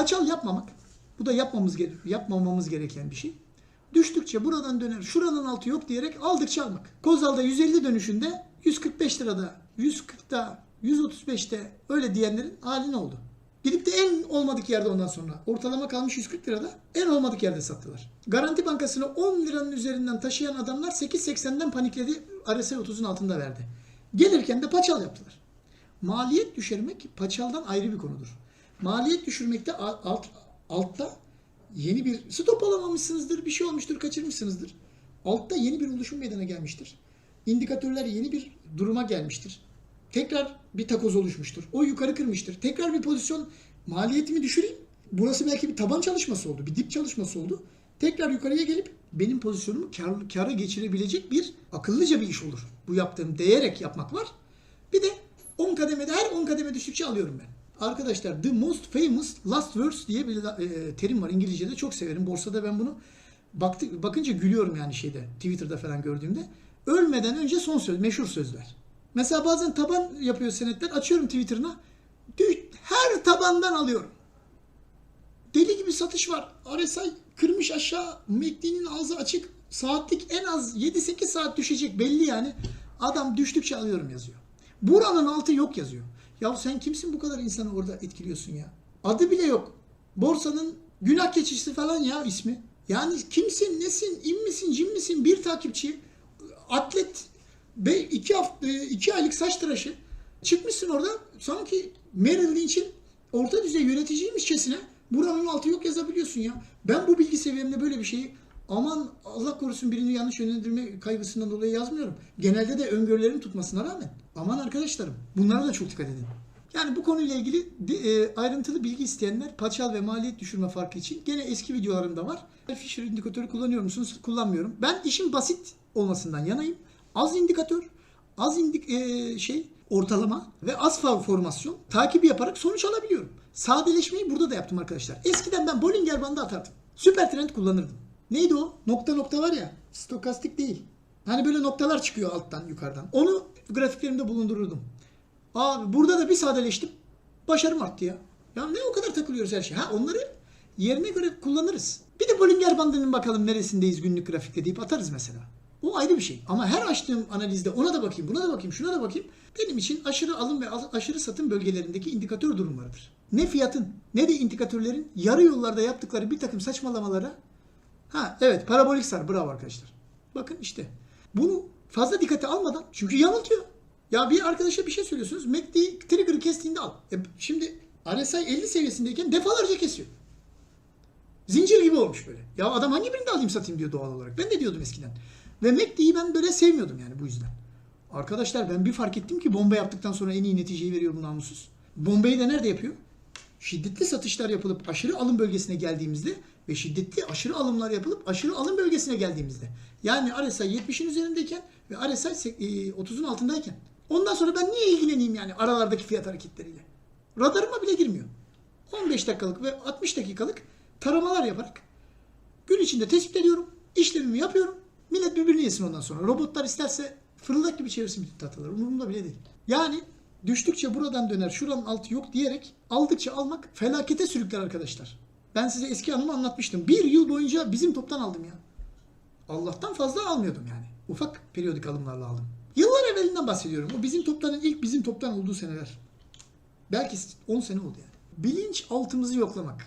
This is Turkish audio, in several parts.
Paçal yapmamak. Bu da yapmamız yapmamamız gereken bir şey. Düştükçe buradan döner, şuranın altı yok diyerek aldıkça almak. Kozal'da 150 dönüşünde 145 lirada, 140'da, 135'te öyle diyenlerin hali ne oldu? Gidip de en olmadık yerde ondan sonra ortalama kalmış 140 lirada en olmadık yerde sattılar. Garanti Bankası'nı 10 liranın üzerinden taşıyan adamlar 8.80'den panikledi RSI 30'un altında verdi. Gelirken de paçal yaptılar. Maliyet düşürmek paçaldan ayrı bir konudur. Maliyet düşürmekte alt, altta yeni bir stop alamamışsınızdır, bir şey olmuştur, kaçırmışsınızdır. Altta yeni bir oluşum meydana gelmiştir. İndikatörler yeni bir duruma gelmiştir. Tekrar bir takoz oluşmuştur. O yukarı kırmıştır. Tekrar bir pozisyon maliyetimi düşüreyim. Burası belki bir taban çalışması oldu, bir dip çalışması oldu. Tekrar yukarıya gelip benim pozisyonumu kar, kara geçirebilecek bir akıllıca bir iş olur. Bu yaptığım değerek yapmak var. Bir de 10 kademede her 10 kademe düştükçe alıyorum ben. Arkadaşlar the most famous last words diye bir e, terim var İngilizce'de çok severim. Borsada ben bunu baktı, bakınca gülüyorum yani şeyde Twitter'da falan gördüğümde. Ölmeden önce son söz, meşhur sözler. Mesela bazen taban yapıyor senetler. Açıyorum Twitter'ına. Her tabandan alıyorum. Deli gibi satış var. RSI kırmış aşağı. MACD'nin ağzı açık. Saatlik en az 7-8 saat düşecek belli yani. Adam düştükçe alıyorum yazıyor. Buranın altı yok yazıyor. Ya sen kimsin bu kadar insanı orada etkiliyorsun ya? Adı bile yok. Borsanın günah keçisi falan ya ismi. Yani kimsin, nesin, im misin, cim misin bir takipçi, atlet, be, iki, hafta, iki aylık saç tıraşı. Çıkmışsın orada sanki Merrill Lynch'in orta düzey yöneticiymişçesine buranın altı yok yazabiliyorsun ya. Ben bu bilgi seviyemde böyle bir şeyi aman Allah korusun birini yanlış yönlendirme kaygısından dolayı yazmıyorum. Genelde de öngörülerin tutmasına rağmen. Aman arkadaşlarım bunlara da çok dikkat edin. Yani bu konuyla ilgili e, ayrıntılı bilgi isteyenler paçal ve maliyet düşürme farkı için gene eski videolarımda var. Fisher indikatörü kullanıyor musunuz? Kullanmıyorum. Ben işin basit olmasından yanayım. Az indikatör, az indik e, şey ortalama ve az formasyon takibi yaparak sonuç alabiliyorum. Sadeleşmeyi burada da yaptım arkadaşlar. Eskiden ben Bollinger bandı atardım. Süper trend kullanırdım. Neydi o? Nokta nokta var ya. Stokastik değil. Hani böyle noktalar çıkıyor alttan yukarıdan. Onu grafiklerimde bulundururdum. Abi burada da bir sadeleştim. Başarım arttı ya. Ya ne o kadar takılıyoruz her şey. Ha onları yerine göre kullanırız. Bir de Bollinger bandının bakalım neresindeyiz günlük grafikte deyip atarız mesela. O ayrı bir şey. Ama her açtığım analizde ona da bakayım, buna da bakayım, şuna da bakayım. Benim için aşırı alım ve aşırı satım bölgelerindeki indikatör durumlarıdır. Ne fiyatın ne de indikatörlerin yarı yollarda yaptıkları bir takım saçmalamalara Ha evet parabolik sar bravo arkadaşlar. Bakın işte bunu fazla dikkate almadan çünkü yanıltıyor. Ya bir arkadaşa bir şey söylüyorsunuz. MACD trigger'ı kestiğinde al. E, şimdi RSI 50 seviyesindeyken defalarca kesiyor. Zincir gibi olmuş böyle. Ya adam hangi birini alayım satayım diyor doğal olarak. Ben de diyordum eskiden. Ve MACD'yi ben böyle sevmiyordum yani bu yüzden. Arkadaşlar ben bir fark ettim ki bomba yaptıktan sonra en iyi neticeyi veriyor bu namussuz. Bombayı da nerede yapıyor? Şiddetli satışlar yapılıp aşırı alım bölgesine geldiğimizde ve şiddetli aşırı alımlar yapılıp aşırı alım bölgesine geldiğimizde. Yani RSI 70'in üzerindeyken ve RSI se- e, 30'un altındayken. Ondan sonra ben niye ilgileneyim yani aralardaki fiyat hareketleriyle? Radarıma bile girmiyor. 15 dakikalık ve 60 dakikalık taramalar yaparak gün içinde tespit ediyorum. işlemimi yapıyorum. Millet birbirini yesin ondan sonra. Robotlar isterse fırıldak gibi çevirsin bütün tahtaları. Umurumda bile değil. Yani düştükçe buradan döner, şuranın altı yok diyerek aldıkça almak felakete sürükler arkadaşlar. Ben size eski anımı anlatmıştım. Bir yıl boyunca bizim toptan aldım ya. Allah'tan fazla almıyordum yani. Ufak periyodik alımlarla aldım. Yıllar evvelinden bahsediyorum. O bizim toptanın ilk bizim toptan olduğu seneler. Belki 10 sene oldu yani. Bilinç altımızı yoklamak.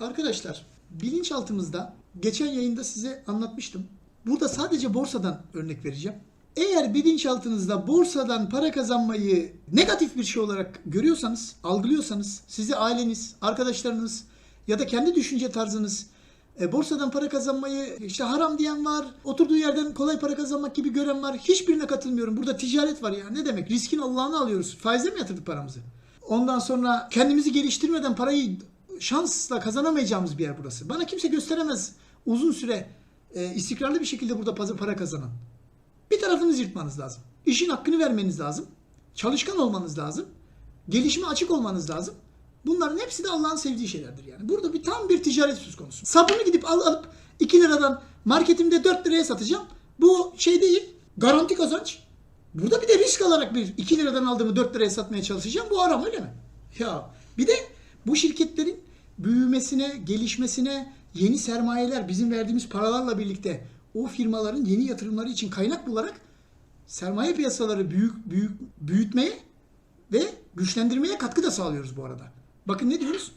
Arkadaşlar bilinçaltımızda geçen yayında size anlatmıştım. Burada sadece borsadan örnek vereceğim. Eğer bilinçaltınızda borsadan para kazanmayı negatif bir şey olarak görüyorsanız, algılıyorsanız, sizi aileniz, arkadaşlarınız ya da kendi düşünce tarzınız e, borsadan para kazanmayı işte haram diyen var, oturduğu yerden kolay para kazanmak gibi gören var. Hiçbirine katılmıyorum. Burada ticaret var ya. Ne demek? Riskin Allah'ını alıyoruz. Faize mi yatırdık paramızı? Ondan sonra kendimizi geliştirmeden parayı şansla kazanamayacağımız bir yer burası. Bana kimse gösteremez uzun süre e, istikrarlı bir şekilde burada para kazanan. Bir tarafınızı yırtmanız lazım. İşin hakkını vermeniz lazım. Çalışkan olmanız lazım. Gelişime açık olmanız lazım. Bunların hepsi de Allah'ın sevdiği şeylerdir yani. Burada bir tam bir ticaret söz konusu. Sapını gidip al, alıp 2 liradan marketimde 4 liraya satacağım. Bu şey değil. Garanti kazanç. Burada bir de risk alarak bir 2 liradan aldığımı 4 liraya satmaya çalışacağım. Bu haram öyle mi? Ya bir de bu şirketlerin büyümesine, gelişmesine yeni sermayeler bizim verdiğimiz paralarla birlikte o firmaların yeni yatırımları için kaynak bularak sermaye piyasaları büyük büyük büyütmeye ve güçlendirmeye katkı da sağlıyoruz bu arada. Bakın ne diyoruz?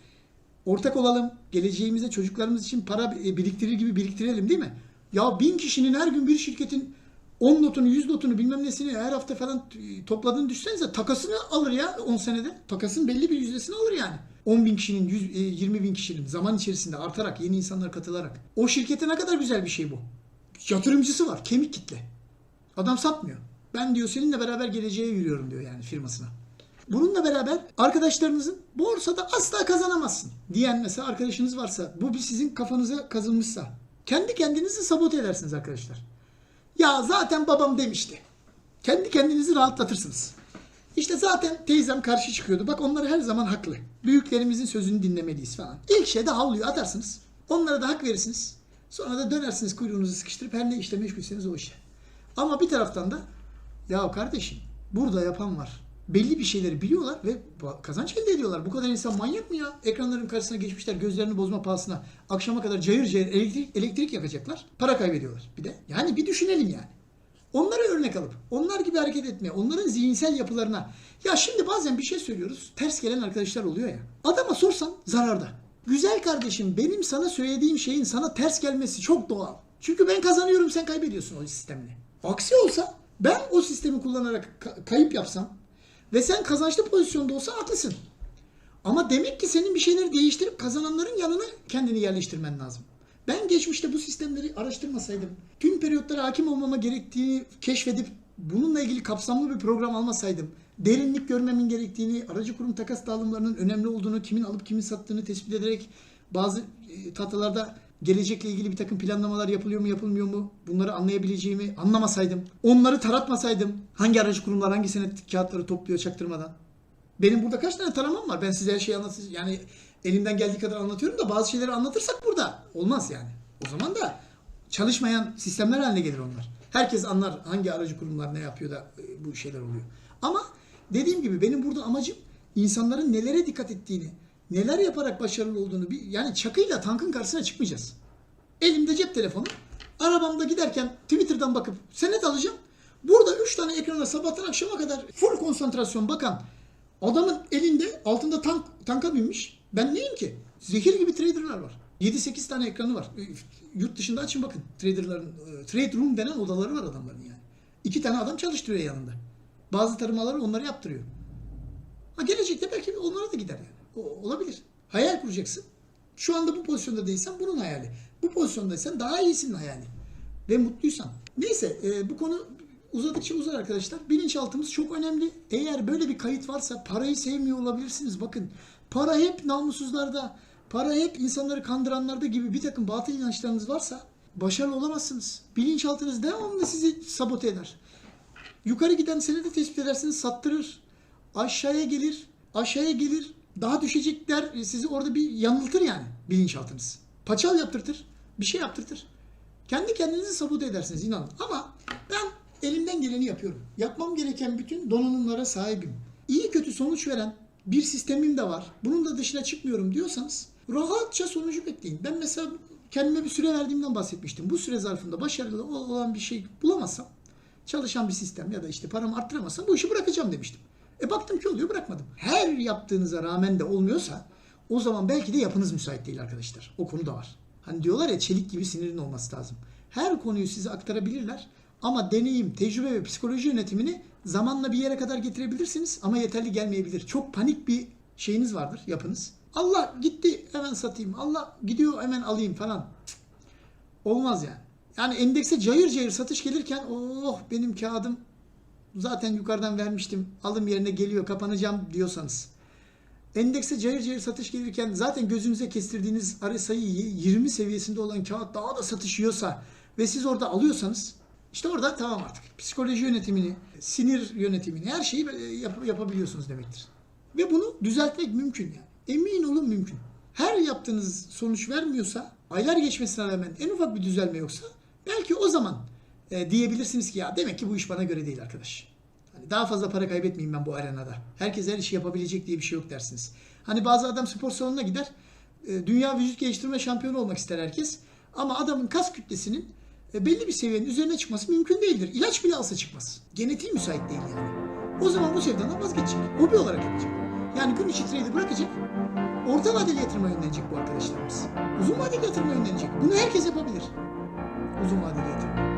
Ortak olalım, geleceğimizde çocuklarımız için para e, biriktirir gibi biriktirelim değil mi? Ya bin kişinin her gün bir şirketin 10 notunu, 100 notunu bilmem nesini her hafta falan e, topladığını düşünsenize takasını alır ya 10 senede. Takasın belli bir yüzdesini alır yani. 10 bin kişinin, 100, e, 20 bin kişinin zaman içerisinde artarak, yeni insanlar katılarak. O şirkete ne kadar güzel bir şey bu. Yatırımcısı var, kemik kitle. Adam satmıyor. Ben diyor seninle beraber geleceğe yürüyorum diyor yani firmasına. Bununla beraber arkadaşlarınızın borsada asla kazanamazsın diyen mesela arkadaşınız varsa bu bir sizin kafanıza kazınmışsa kendi kendinizi sabote edersiniz arkadaşlar. Ya zaten babam demişti. Kendi kendinizi rahatlatırsınız. İşte zaten teyzem karşı çıkıyordu. Bak onlar her zaman haklı. Büyüklerimizin sözünü dinlemeliyiz falan. İlk şeyde havluyu atarsınız. Onlara da hak verirsiniz. Sonra da dönersiniz kuyruğunuzu sıkıştırıp her ne işle meşgulseniz o işe. Ama bir taraftan da ya kardeşim burada yapan var. Belli bir şeyleri biliyorlar ve kazanç elde ediyorlar. Bu kadar insan manyak mı ya? Ekranların karşısına geçmişler gözlerini bozma pahasına. Akşama kadar cayır cayır elektrik, elektrik yakacaklar. Para kaybediyorlar bir de. Yani bir düşünelim yani. Onlara örnek alıp onlar gibi hareket etmeye, onların zihinsel yapılarına. Ya şimdi bazen bir şey söylüyoruz, ters gelen arkadaşlar oluyor ya. Adama sorsan zararda. Güzel kardeşim benim sana söylediğim şeyin sana ters gelmesi çok doğal. Çünkü ben kazanıyorum sen kaybediyorsun o sistemle. Aksi olsa ben o sistemi kullanarak ka- kayıp yapsam ve sen kazançlı pozisyonda olsa haklısın. Ama demek ki senin bir şeyleri değiştirip kazananların yanına kendini yerleştirmen lazım. Ben geçmişte bu sistemleri araştırmasaydım, tüm periyotlara hakim olmama gerektiğini keşfedip bununla ilgili kapsamlı bir program almasaydım, derinlik görmemin gerektiğini, aracı kurum takas dağılımlarının önemli olduğunu, kimin alıp kimin sattığını tespit ederek bazı e, tahtalarda gelecekle ilgili bir takım planlamalar yapılıyor mu yapılmıyor mu bunları anlayabileceğimi anlamasaydım, onları taratmasaydım, hangi aracı kurumlar hangi senet kağıtları topluyor çaktırmadan, benim burada kaç tane taramam var? Ben size her şeyi anlatacağım. Yani elimden geldiği kadar anlatıyorum da bazı şeyleri anlatırsak burada olmaz yani. O zaman da çalışmayan sistemler haline gelir onlar. Herkes anlar hangi aracı kurumlar ne yapıyor da e, bu şeyler oluyor. Ama dediğim gibi benim burada amacım insanların nelere dikkat ettiğini, neler yaparak başarılı olduğunu bir yani çakıyla tankın karşısına çıkmayacağız. Elimde cep telefonu. Arabamda giderken Twitter'dan bakıp senet alacağım. Burada 3 tane ekrana sabahtan akşama kadar full konsantrasyon bakan adamın elinde altında tank tanka binmiş. Ben neyim ki? Zehir gibi traderlar var. 7-8 tane ekranı var. Yurt dışında açın bakın. Traderların e, trade room denen odaları var adamların yani. İki tane adam çalıştırıyor yanında. Bazı tarımaları onları yaptırıyor. Ha gelecekte belki onlara da gider yani. Olabilir. Hayal kuracaksın. Şu anda bu pozisyonda değilsen bunun hayali. Bu pozisyondaysan daha iyisinin hayali. Ve mutluysan. Neyse e, bu konu uzadıkça uzar arkadaşlar. Bilinçaltımız çok önemli. Eğer böyle bir kayıt varsa parayı sevmiyor olabilirsiniz. Bakın para hep namussuzlarda, para hep insanları kandıranlarda gibi bir takım batıl inançlarınız varsa başarılı olamazsınız. Bilinçaltınız devamlı sizi sabote eder. Yukarı giden senedi tespit edersiniz sattırır. Aşağıya gelir. Aşağıya gelir. Daha düşecekler. e, Sizi orada bir yanıltır yani bilinçaltınız. Paçal yaptırtır. Bir şey yaptırtır. Kendi kendinizi sabote edersiniz inanın. Ama ben elimden geleni yapıyorum. Yapmam gereken bütün donanımlara sahibim. İyi kötü sonuç veren bir sistemim de var. Bunun da dışına çıkmıyorum diyorsanız rahatça sonucu bekleyin. Ben mesela kendime bir süre verdiğimden bahsetmiştim. Bu süre zarfında başarılı ol- olan bir şey bulamazsam çalışan bir sistem ya da işte paramı arttıramazsam bu işi bırakacağım demiştim. E baktım ki oluyor bırakmadım. Her yaptığınıza rağmen de olmuyorsa o zaman belki de yapınız müsait değil arkadaşlar. O konu da var. Hani diyorlar ya çelik gibi sinirin olması lazım. Her konuyu size aktarabilirler ama deneyim, tecrübe ve psikoloji yönetimini zamanla bir yere kadar getirebilirsiniz ama yeterli gelmeyebilir. Çok panik bir şeyiniz vardır, yapınız. Allah gitti hemen satayım. Allah gidiyor hemen alayım falan. Olmaz yani. Yani endekse cayır cayır satış gelirken oh benim kağıdım zaten yukarıdan vermiştim. Alım yerine geliyor kapanacağım diyorsanız. Endekse cayır cayır satış gelirken zaten gözünüze kestirdiğiniz RSI 20 seviyesinde olan kağıt daha da satışıyorsa ve siz orada alıyorsanız işte orada tamam artık. Psikoloji yönetimini, sinir yönetimini her şeyi e, yap- yapabiliyorsunuz demektir. Ve bunu düzeltmek mümkün yani. Emin olun mümkün. Her yaptığınız sonuç vermiyorsa, aylar geçmesine rağmen en ufak bir düzelme yoksa belki o zaman e, diyebilirsiniz ki ya demek ki bu iş bana göre değil arkadaş. Hani daha fazla para kaybetmeyeyim ben bu arenada. Herkes her işi yapabilecek diye bir şey yok dersiniz. Hani bazı adam spor salonuna gider. E, dünya vücut geliştirme şampiyonu olmak ister herkes. Ama adamın kas kütlesinin e, belli bir seviyenin üzerine çıkması mümkün değildir. İlaç bile alsa çıkmaz. Genetiği müsait değil yani. O zaman bu sevdadan vazgeçecek. Hobi olarak yapacak. Yani gün içi trade'i bırakacak. Orta vadeli yatırıma yönelecek bu arkadaşlarımız. Uzun vadeli yatırıma yönelecek. Bunu herkes yapabilir. Uzun vadeli yatırım.